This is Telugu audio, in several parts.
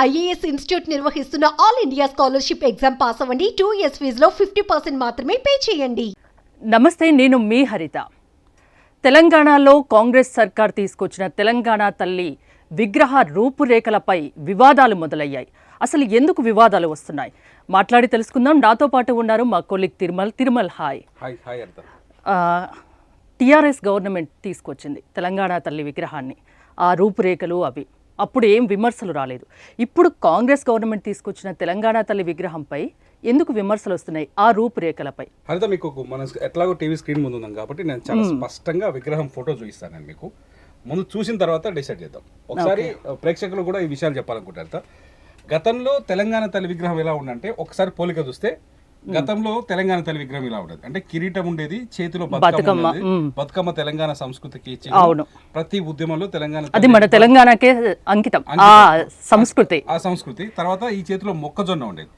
ఐఏఎస్ ఇన్స్టిట్యూట్ నిర్వహిస్తున్న all India scholarship exam pass అవ్వండి. టూ ఇయర్స్ ఫీజులో ఫిఫ్టీ పర్సెంట్ మాత్రమే పే చేయండి. నమస్తే నేను మీ హరిత. తెలంగాణలో కాంగ్రెస్ సర్కార్ తీసుకొచ్చిన తెలంగాణ తల్లి విగ్రహ రూపురేఖలపై వివాదాలు మొదలయ్యాయి. అసలు ఎందుకు వివాదాలు వస్తున్నాయి? మాట్లాడి తెలుసుకుందాం. నాతో పాటు ఉన్నారు మా కొలిక్ Tirumal. Tirumal hi. TRS government తీసుకొచ్చింది తెలంగాణ తల్లి విగ్రహాన్ని. ఆ రూపురేఖలు అవి. అప్పుడు ఏం విమర్శలు రాలేదు. ఇప్పుడు కాంగ్రెస్ గవర్నమెంట్ తీసుకొచ్చిన తెలంగాణ తల్లి విగ్రహంపై ఎందుకు విమర్శలు వస్తున్నాయి? ఆ రూపురేఖలపై. హరిత మీకు మన ఎట్లాగో టీవీ స్క్రీన్ ముందు ఉన్నాం కాబట్టి నేను చాలా స్పష్టంగా విగ్రహం ఫోటో చూపిస్తాను నేను మీకు. ముందు చూసిన తర్వాత డిసైడ్ చేద్దాం. ఒకసారి ప్రేక్షకులు కూడా ఈ విషయాలు చెప్పాలనుకుంటారు. గతంలో తెలంగాణ తల్లి విగ్రహం ఎలా ఉండంటే ఒకసారి పోలిక చూస్తే గతంలో తెలంగాణ తల్లి విగ్రహం ఇలా ఉండేది. అంటే కిరీటం ఉండేది చేతిలో బతుకమ్మ బతుకమ్మ, తెలంగాణ సంస్కృతికి. అవును. ప్రతి ఉద్యమంలో తెలంగాణ అది మన తెలంగాణకే అంకితం. ఆ సంస్కృతి. ఆ సంస్కృతి. తర్వాత ఈ చేతిలో మొక్కజొన్న ఉండేది.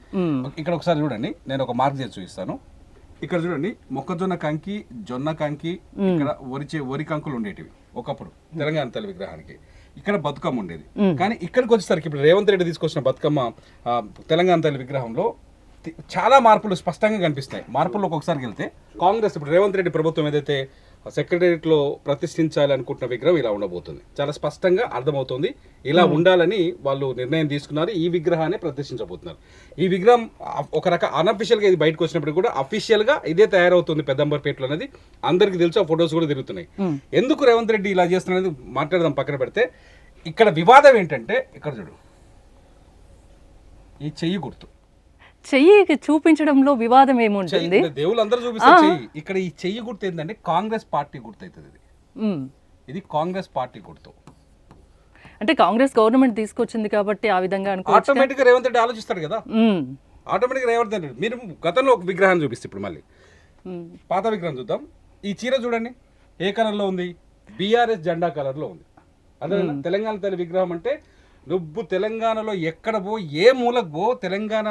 ఇక్కడ ఒకసారి చూడండి. నేను ఒక మార్క్ చేసి చూపిస్తాను. ఇక్కడ చూడండి. మొక్కజొన్న కంకి జొన్న కంకి ఇక్కడ వరి చే- వరి కంకులు ఉండేటివి ఒకప్పుడు తెలంగాణ తల్లి విగ్రహానికి. ఇక్కడ బతుకమ్మ ఉండేది. కానీ ఇక్కడికి వచ్చేసరికి ఇప్పుడు రేవంత్ రెడ్డి తీసుకొచ్చిన బతుకమ్మ తెలంగాణ తల్లి విగ్రహంలో చాలా మార్పులు స్పష్టంగా కనిపిస్తాయి మార్పుల్లోకి ఒకసారి వెళ్తే కాంగ్రెస్ ఇప్పుడు రేవంత్ రెడ్డి ప్రభుత్వం ఏదైతే సెక్రటరియట్లో ప్రతిష్ఠించాలి అనుకుంటున్న విగ్రహం ఇలా ఉండబోతుంది. చాలా స్పష్టంగా అర్థమవుతుంది. ఇలా ఉండాలని వాళ్ళు నిర్ణయం తీసుకున్నారు. ఈ విగ్రహాన్ని ప్రతిష్ఠించబోతున్నారు. ఈ విగ్రహం ఒక రక అనఫిషియల్గా ఇది బయటకు వచ్చినప్పుడు కూడా అఫీషియల్గా ఇదే తయారవుతుంది పెద్దంబర్పేటలో అనేది అందరికీ తెలుసు. ఆ ఫొటోస్ కూడా తిరుగుతున్నాయి. ఎందుకు రేవంత్ రెడ్డి ఇలా చేస్తున్నది మాట్లాడదాం పక్కన పెడితే ఇక్కడ వివాదం ఏంటంటే ఇక్కడ చూడు. ఈ చెయ్యి గుర్తు. చెయ్యి చూపించడంలో వివాదం ఏముంటుంది? అందరూ చూపిస్తారు ఇక్కడ ఈ చెయ్యి గుర్తు ఏంటంటే కాంగ్రెస్ పార్టీ గుర్తు అవుతుంది ఇది. ఇది కాంగ్రెస్ పార్టీ గుర్తు. అంటే కాంగ్రెస్ గవర్నమెంట్ తీసుకొచ్చింది కాబట్టి ఆ విధంగా ఆటోమేటిక్ రేవంత్ రెడ్డి ఆలోచిస్తాడు కదా. ఆటోమేటిక్ రేవంత్ రెడ్డి మీరు గతంలో ఒక విగ్రహాన్ని చూపిస్తే ఇప్పుడు మళ్ళీ. పాత విగ్రహం చూద్దాం. ఈ చీర చూడండి. ఏ కలర్లో ఉంది? బీఆర్ఎస్ జెండా కలర్లో ఉంది అదే తెలంగాణ తల్లి విగ్రహం అంటే నువ్వు తెలంగాణలో ఎక్కడ పో ఏ మూలకు పో తెలంగాణ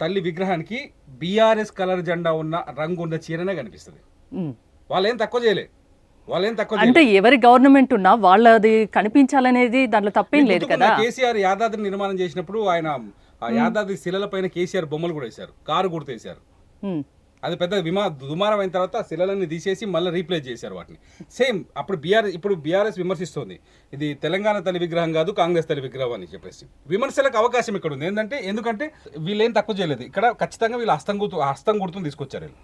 తల్లి విగ్రహానికి బీఆర్ఎస్ కలర్ జెండా ఉన్న రంగు ఉన్న చీరనే కనిపిస్తుంది. వాళ్ళేం తక్కువ చేయలే వాళ్ళేం తక్కువ అంటే ఎవరి గవర్నమెంట్ ఉన్నా వాళ్ళది కనిపించాలనేది దాంట్లో తప్పేం లేదు కదా? కేసీఆర్ యాదాద్రి నిర్మాణం చేసినప్పుడు ఆయన యాదాద్రి శిలల పైన కేసీఆర్ బొమ్మలు కూడా వేశారు కారు గుర్తు వేశారు. అది పెద్ద విమా దుమారం అయిన తర్వాత శిలలన్నీ తీసేసి మళ్ళీ రీప్లేస్ చేశారు వాటిని. సేమ్ అప్పుడు బీఆర్ ఇప్పుడు బీఆర్ఎస్ విమర్శిస్తోంది. ఇది తెలంగాణ తల్లి విగ్రహం కాదు కాంగ్రెస్ తల్లి విగ్రహం అని చెప్పేసి. విమర్శలకు అవకాశం ఇక్కడ ఉంది. ఏంటంటే ఎందుకంటే వీళ్ళేం తక్కువ చేయలేదు. ఇక్కడ ఖచ్చితంగా వీళ్ళు హస్తం గుర్తు హస్తం గుర్తును తీసుకొచ్చారు వీళ్ళు.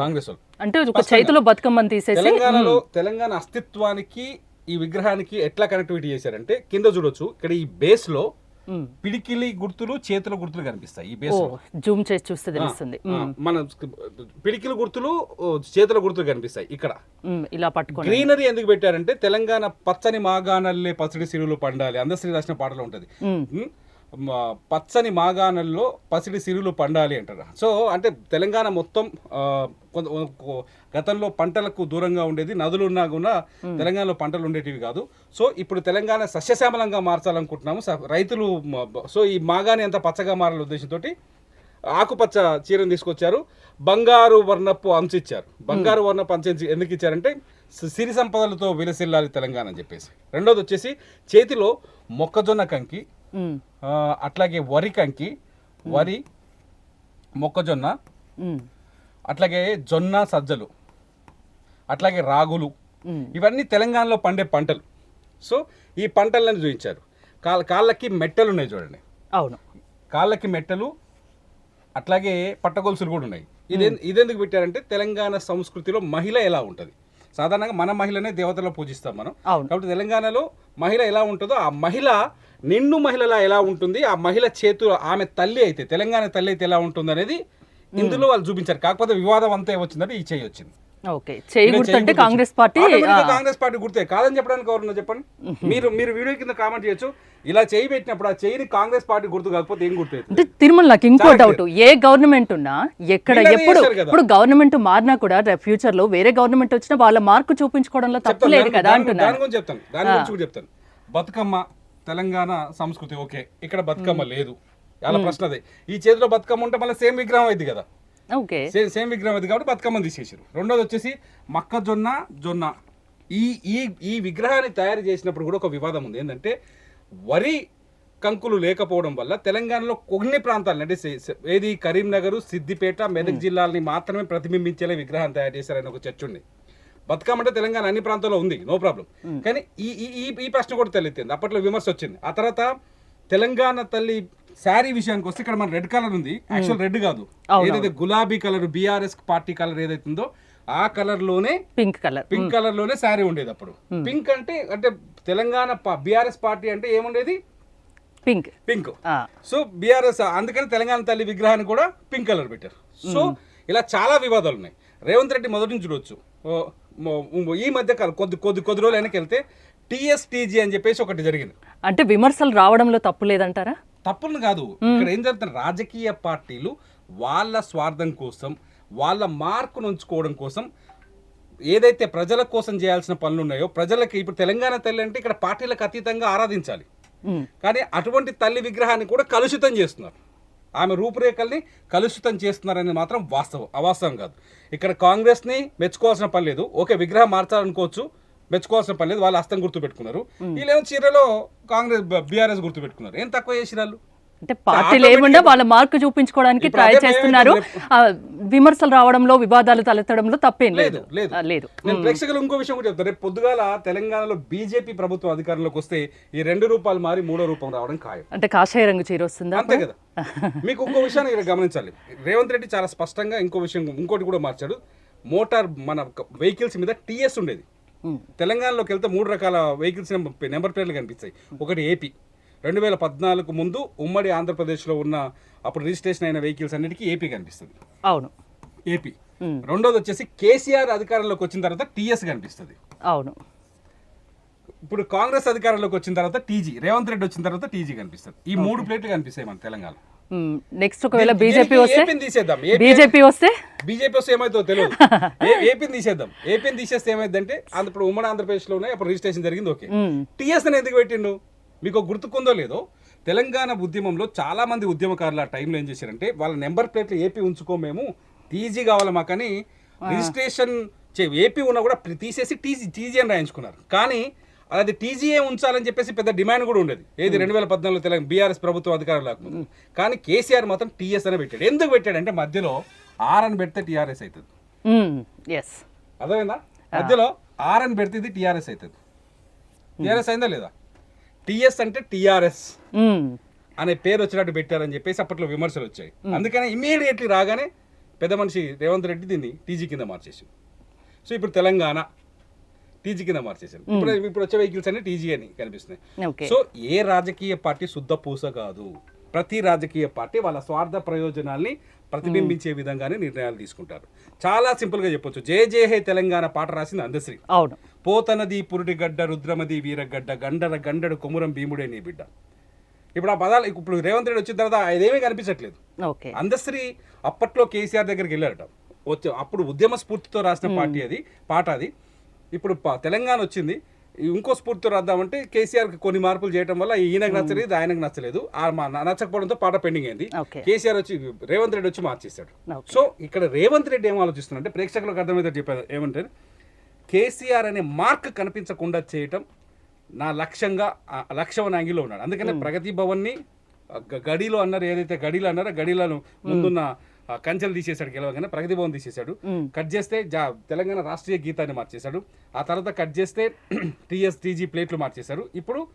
కాంగ్రెస్ వాళ్ళు. అంటే ఒక చేతిలో బతుకమ్మని తీసేసి తెలంగాణలో తెలంగాణ అస్తిత్వానికి ఈ విగ్రహానికి ఎట్లా కనెక్టివిటీ చేశారంటే కింద చూడొచ్చు. ఇక్కడ ఈ బేస్లో. పిడికిలి గుర్తులు చేతుల గుర్తులు కనిపిస్తాయి ఈ బేస్ జూమ్ చేసి చూస్తే తెలుస్తుంది. మన పిడికిల గుర్తులు చేతుల గుర్తులు కనిపిస్తాయి ఇక్కడ. ఇలా పట్టుకొని. గ్రీనరీ ఎందుకు పెట్టారంటే తెలంగాణ పచ్చని మాగాణల్లే పసిడి సిరులు పండాలి. అందశ్రీ రాసిన పాటలో ఉంటది. పచ్చని మాగాణల్లో పసిడి సిరులు పండాలి అంటారు. సో అంటే తెలంగాణ మొత్తం గతంలో పంటలకు దూరంగా ఉండేది నదులు ఉన్నా కూడా తెలంగాణలో పంటలు ఉండేటివి కాదు. సో ఇప్పుడు తెలంగాణ సస్యశ్యామలంగా మార్చాలనుకుంటున్నాము. స- రైతులు సో ఈ మాగాని అంత పచ్చగా మారాల ఉద్దేశంతో ఆకుపచ్చ చీరను తీసుకొచ్చారు. బంగారు వర్ణపు అంచు ఇచ్చారు. బంగారు వర్ణపు అంచు ఎందుకు ఇచ్చారంటే సిరి సంపదలతో విలసిల్లాలి తెలంగాణ అని చెప్పేసి. రెండోది వచ్చేసి చేతిలో మొక్కజొన్న కంకి అట్లాగే వరి కంకి వరి మొక్కజొన్న. అట్లాగే జొన్న సజ్జలు అట్లాగే రాగులు. ఇవన్నీ తెలంగాణలో పండే పంటలు. సో ఈ పంటలను చూపించారు. కాళ్ళ కాళ్ళకి మెట్టలు ఉన్నాయి చూడండి. అవును. కాళ్ళకి మెట్టలు అట్లాగే పట్టగొలుసులు కూడా ఉన్నాయి. ఇదే ఇదెందుకు పెట్టారంటే తెలంగాణ సంస్కృతిలో మహిళ ఎలా ఉంటుంది? సాధారణంగా మన మహిళనే దేవతలో పూజిస్తాం మనం. అవును. కాబట్టి తెలంగాణలో మహిళ ఎలా ఉంటుందో ఆ మహిళ నిండు మహిళలా ఎలా ఉంటుంది? ఆ మహిళ చేతు ఆమె తల్లి అయితే తెలంగాణ తల్లి అయితే ఎలా ఉంటుంది అనేది ఇందులో వాళ్ళు చూపించారు. కాకపోతే వివాదం అంతా ఏమొచ్చిందంటే ఈ చేయి వచ్చింది. ఓకే. చేయి కాంగ్రెస్. పార్టీ కాంగ్రెస్ పార్టీ గుర్తే కాదని చెప్పడానికి ఎవరున్నా చెప్పండి? మీరు మీరు వీడియో కింద కామెంట్ చేయొచ్చు. ఇలా చేయి పెట్టినప్పుడు ఆ చేయిని కాంగ్రెస్ పార్టీ గుర్తు కాకపోతే ఏం గుర్తు? అంటే తిరుమల నాకు ఇంకో డౌట్ ఏ గవర్నమెంట్ ఉన్నా ఎక్కడ ఎప్పుడు. ఇప్పుడు గవర్నమెంట్ మారినా కూడా ఫ్యూచర్లో వేరే గవర్నమెంట్ వచ్చినా వాళ్ళ మార్కు చూపించుకోవడంలో తప్పు చెప్తాను, లేదు దాని- కదా అంటున్నాను దాని గురించి చెప్తాను. దాని గురించి చెప్తాను. బతుకమ్మ తెలంగాణ సంస్కృతి ఓకే. ఇక్కడ బతుకమ్మ లేదు. అలా ప్రశ్న అదే. ఈ చేతిలో బతుకమ్మ ఉంటే మళ్ళీ సేమ్ విగ్రహం అయింది కదా. ఓకే. సేమ్ సేమ్ విగ్రహం అది కాబట్టి బతుకమ్మని తీసేసారు రెండోది వచ్చేసి మొక్కజొన్న జొన్న. ఈ ఈ ఈ విగ్రహాన్ని తయారు చేసినప్పుడు కూడా ఒక వివాదం ఉంది. ఏంటంటే వరి కంకులు లేకపోవడం వల్ల తెలంగాణలో కొన్ని ప్రాంతాలు అంటే ఏది కరీంనగర్ సిద్దిపేట మెదక్ జిల్లాలని మాత్రమే ప్రతిబింబించేలా విగ్రహం తయారు చేశారని ఒక చర్చ ఉంది. బతుకమ్మ అంటే తెలంగాణ అన్ని ప్రాంతాల్లో ఉంది నో ప్రాబ్లం. కానీ ఈ ఈ ఈ- ప్రశ్న కూడా తలెత్తింది. అప్పట్లో విమర్శ వచ్చింది. ఆ తర్వాత తెలంగాణ తల్లి శారీ విషయానికి వస్తే ఇక్కడ మన రెడ్ కలర్ ఉంది. యాక్చువల్ రెడ్ కాదు. ఏదైతే గులాబీ కలర్ బీఆర్ఎస్ పార్టీ కలర్ ఏదైతే ఉందో ఆ కలర్లోనే పింక్ కలర్. పింక్ కలర్లోనే శారీ ఉండేది అప్పుడు. పింక్ అంటే అంటే తెలంగాణ బీఆర్ఎస్ పార్టీ అంటే ఏముండేది? పింక్. పింక్. సో బీఆర్ఎస్ అందుకని తెలంగాణ తల్లి విగ్రహాన్ని కూడా పింక్ కలర్ పెట్టారు. సో ఇలా చాలా వివాదాలు ఉన్నాయి. రేవంత్ రెడ్డి మొదటి నుంచి చూడొచ్చు. మొ- ఈ మధ్య కాలం కొద్ది కొద్ది కొద్ది రోజులు వెనక్కి వెళ్తే టీఎస్టీజీ అని చెప్పేసి ఒకటి జరిగింది. అంటే విమర్శలు రావడంలో తప్పు లేదంటారా? తప్పులు కాదు. ఇక్కడ ఏం జరుగుతుంది రాజకీయ పార్టీలు వాళ్ళ స్వార్థం కోసం వాళ్ళ మార్కును ఉంచుకోవడం కోసం ఏదైతే ప్రజల కోసం చేయాల్సిన పనులు ఉన్నాయో ప్రజలకి ఇప్పుడు తెలంగాణ తల్లి అంటే ఇక్కడ పార్టీలకు అతీతంగా ఆరాధించాలి. కానీ అటువంటి తల్లి విగ్రహాన్ని కూడా కలుషితం చేస్తున్నారు. ఆమె రూపురేఖల్ని కలుషితం చేస్తున్నారని మాత్రం వాస్తవం అవాస్తవం కాదు. ఇక్కడ కాంగ్రెస్ని మెచ్చుకోవాల్సిన పని లేదు. ఓకే విగ్రహం మార్చాలనుకోవచ్చు మెచ్చుకోవాల్సిన పని లేదు. వాళ్ళు హస్తం గుర్తు పెట్టుకున్నారు వీళ్ళేమో చీరలో కాంగ్రెస్ బీఆర్ఎస్ గుర్తు పెట్టుకున్నారు ఏం తక్కువ చేసిన వాళ్ళు? అంటే పార్టీలు ఏముండా వాళ్ళ మార్కు చూపించుకోవడానికి ట్రై చేస్తున్నారు. విమర్శలు రావడంలో వివాదాలు తలెత్తడంలో తప్పేం లేదు. లేదు నేను ప్రేక్షకులు ఇంకో విషయం కూడా చెప్తాను రేపు పొద్దుగాల తెలంగాణలో బీజేపీ ప్రభుత్వం అధికారంలోకి వస్తే ఈ రెండు రూపాయలు మారి మూడో రూపం రావడం ఖాయం. అంటే కాషాయ రంగు చీర వస్తుందా అంతే కదా. మీకు ఇంకో విషయాన్ని ఇక్కడ గమనించాలి. రేవంత్ రెడ్డి చాలా స్పష్టంగా ఇంకో విషయం ఇంకోటి కూడా మార్చాడు. మోటార్ మన వెహికల్స్ మీద టీఎస్ ఉండేది. తెలంగాణలోకి వెళ్తే మూడు రకాల వెహికల్స్ నెంబర్ ప్లేట్లు కనిపిస్తాయి. ఒకటి ఏపీ రెండు వేల పద్నాలుగు ముందు ఉమ్మడి ఆంధ్రప్రదేశ్లో ఉన్న అప్పుడు రిజిస్ట్రేషన్ అయిన వెహికల్స్ అన్నిటికీ ఏపీ కనిపిస్తుంది. అవును. ఏపీ. రెండోది వచ్చేసి కేసీఆర్ అధికారంలోకి వచ్చిన తర్వాత టీఎస్ కనిపిస్తుంది. అవును. ఇప్పుడు కాంగ్రెస్ అధికారంలోకి వచ్చిన తర్వాత టీజీ రేవంత్ రెడ్డి వచ్చిన తర్వాత టీజీ కనిపిస్తుంది. ఈ మూడు ప్లేట్లు కనిపిస్తాయి మన తెలంగాణ నెక్స్ట్ ఒకవేళ బీజేపీ వస్తే? ఏపీని తీసేద్దాం. ఏపీ బీజేపీ వస్తే? బీజేపీ వస్తే ఏమైతుందో తెలియదు. ఏపీని తీసేద్దాం. ఏపీని తీసేస్తే ఏమైందంటే ఇప్పుడు ఉమ్మడి ఆంధ్రప్రదేశ్లో ఉన్నాయి అప్పుడు రిజిస్ట్రేషన్ జరిగింది ఓకే. టీఎస్ ఎందుకు పెట్టిండు మీకు గుర్తుకుందో లేదో తెలంగాణ ఉద్యమంలో చాలా మంది ఉద్యమకారులు ఆ టైంలో ఏం చేశారంటే వాళ్ళ నెంబర్ ప్లేట్లు ఏపీ ఉంచుకో మేము టీజీ కావాలి మాకని రిజిస్ట్రేషన్ చే- ఏపీ ఉన్నా కూడా తీసేసి టీజీ టీజీ అని రాయించుకున్నారు. కానీ అది టీజీఏ ఉంచాలని చెప్పేసి పెద్ద డిమాండ్ కూడా ఉండేది. ఏది రెండు వేల పద్నాలుగులో తెలంగాణ బీఆర్ఎస్ ప్రభుత్వం అధికారం లేకముందు కానీ కేసీఆర్ మాత్రం టీఎస్ అని పెట్టాడు. ఎందుకు పెట్టాడంటే మధ్యలో ఆర్ అని పెడితే టీఆర్ఎస్ అవుతుంది. అర్థమైందా? మధ్యలో ఆర్ అని పెడితే ఇది టీఆర్ఎస్ అవుతుంది. టీఆర్ఎస్ అయిందా లేదా? టీఎస్ అంటే టీఆర్ఎస్ అనే పేరు వచ్చినట్టు పెట్టారని చెప్పేసి అప్పట్లో విమర్శలు వచ్చాయి. అందుకని ఇమీడియట్లీ రాగానే పెద్ద మనిషి రేవంత్ రెడ్డి దీన్ని టీజీ కింద మార్చేసి సో ఇప్పుడు తెలంగాణ టీజీ కింద మార్చేసారు ఇప్పుడు ఇప్పుడు వచ్చే వెహికల్స్ అన్ని టీజీ అని కనిపిస్తున్నాయి. సో ఏ రాజకీయ పార్టీ శుద్ధ పూస కాదు. ప్రతి రాజకీయ పార్టీ వాళ్ళ స్వార్థ ప్రయోజనాల్ని ప్రతిబింబించే విధంగానే నిర్ణయాలు తీసుకుంటారు. చాలా సింపుల్గా చెప్పొచ్చు. జే జే హే తెలంగాణ పాట రాసింది అందశ్రీ. అవును. పోతనది పురుటిగడ్డ రుద్రమది వీరగడ్డ గండర గండడు కొమురం భీముడే నీ బిడ్డ. ఇప్పుడు ఆ పదాలు ఇప్పుడు రేవంత్ రెడ్డి వచ్చిన తర్వాత అదేమీ కనిపించట్లేదు. అందశ్రీ అప్పట్లో కేసీఆర్ దగ్గరికి వెళ్ళారట. వచ్చే అప్పుడు ఉద్యమ స్ఫూర్తితో రాసిన పార్టీ అది పాట అది. ఇప్పుడు తెలంగాణ వచ్చింది. ఇంకో స్ఫూర్తితో రాద్దామంటే కేసీఆర్కి కొన్ని మార్పులు చేయడం వల్ల ఈయనకు నచ్చలేదు ఆయనకు నచ్చలేదు. ఆ మా నచ్చకపోవడంతో పాట పెండింగ్ అయింది. కేసీఆర్ వచ్చి రేవంత్ రెడ్డి వచ్చి మార్చేశాడు. సో ఇక్కడ రేవంత్ రెడ్డి ఏం ఆలోచిస్తున్నారంటే ప్రేక్షకులకు అర్థమైతే చెప్పారు ఏమంటారు కేసీఆర్ అనే మార్క్ కనిపించకుండా చేయటం నా లక్ష్యంగా లక్ష్యం అనే యాంగిల్లో ఉన్నాడు. అందుకనే ప్రగతి భవన్ని గడిలో అన్నారు ఏదైతే గడిలో అన్నారో గడిలను ముందున్న కంచెలు తీసేశాడు గెలవగానే ప్రగతి భవన్ తీసేశాడు. కట్ చేస్తే జా తెలంగాణ రాష్ట్రీయ గీతాన్ని మార్చేశాడు. ఆ తర్వాత కట్ చేస్తే టీఎస్ టీజీ ప్లేట్లు మార్చేశారు. ఇప్పుడు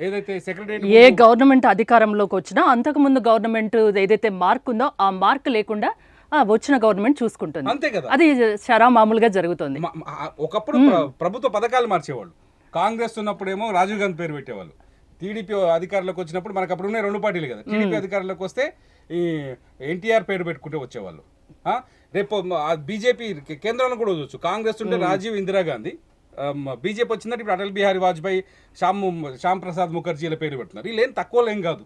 ఏదైతే సెక్రటరీ ఏ గవర్నమెంట్ అధికారంలోకి వచ్చినా అంతకుముందు గవర్నమెంట్ ఏదైతే మార్క్ ఉందో ఆ మార్క్ లేకుండా వచ్చిన గవర్నమెంట్ చూసుకుంటుంది. అంతే కదా. అది షరా మామూలుగా జరుగుతుంది ఒకప్పుడు ప్ర- ప్రభుత్వ పథకాలు మార్చేవాళ్ళు. కాంగ్రెస్ ఉన్నప్పుడేమో రాజీవ్ గాంధీ పేరు పెట్టేవాళ్ళు. టీడీపీ అధికారంలోకి వచ్చినప్పుడు మనకు అప్పుడు ఉన్నాయి రెండు పార్టీలు కదా. టీడీపీ అధికారంలోకి వస్తే ఈ ఎన్టీఆర్ పేరు పెట్టుకుంటే వచ్చేవాళ్ళు. ఆ? రేపు బీజేపీ కేంద్రంలో కూడా చూడొచ్చు కాంగ్రెస్ ఉంటే రాజీవ్ ఇందిరాగాంధీ బీజేపీ వచ్చిందంటే ఇప్పుడు అటల్ బిహారీ వాజ్పేయి శ్యామ్ శ్యామ్ ప్రసాద్ ముఖర్జీల పేరు పెడుతున్నారు. వీళ్ళు ఏం తక్కువ ఏం కాదు.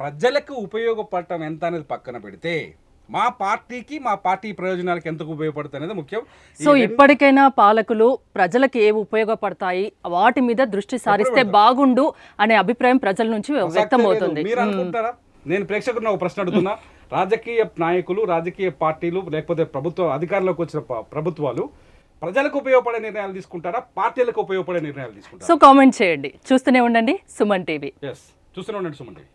ప్రజలకు ఉపయోగపడటం ఎంత అనేది పక్కన పెడితే మా పార్టీకి మా పార్టీ ప్రయోజనాలకు ఎంతకు ఉపయోగపడుతుంది అనేది ముఖ్యం. సో ఇప్పటికైనా పాలకులు ప్రజలకు ఏవి ఉపయోగపడతాయి వాటి మీద దృష్టి సారిస్తే బాగుండు అనే అభిప్రాయం ప్రజల నుంచి వ్యక్తం లేదు. అవుతుంది మీరు అనుకుంటారా? నేను ప్రేక్షకుడిని ఒక ప్రశ్న అడుగుతున్నా. రాజకీయ నాయకులు రాజకీయ పార్టీలు లేకపోతే ప్రభుత్వ అధికారంలోకి వచ్చిన ప్రభుత్వాలు ప్రజలకు ఉపయోగపడే నిర్ణయాలు తీసుకుంటారా? పార్టీలకు ఉపయోగపడే నిర్ణయాలు తీసుకుంటారా? సో కామెంట్ చేయండి. చూస్తూనే ఉండండి. సుమన్ టీవీ. ఎస్ చూస్తూనే ఉండండి సుమన్ టీవీ.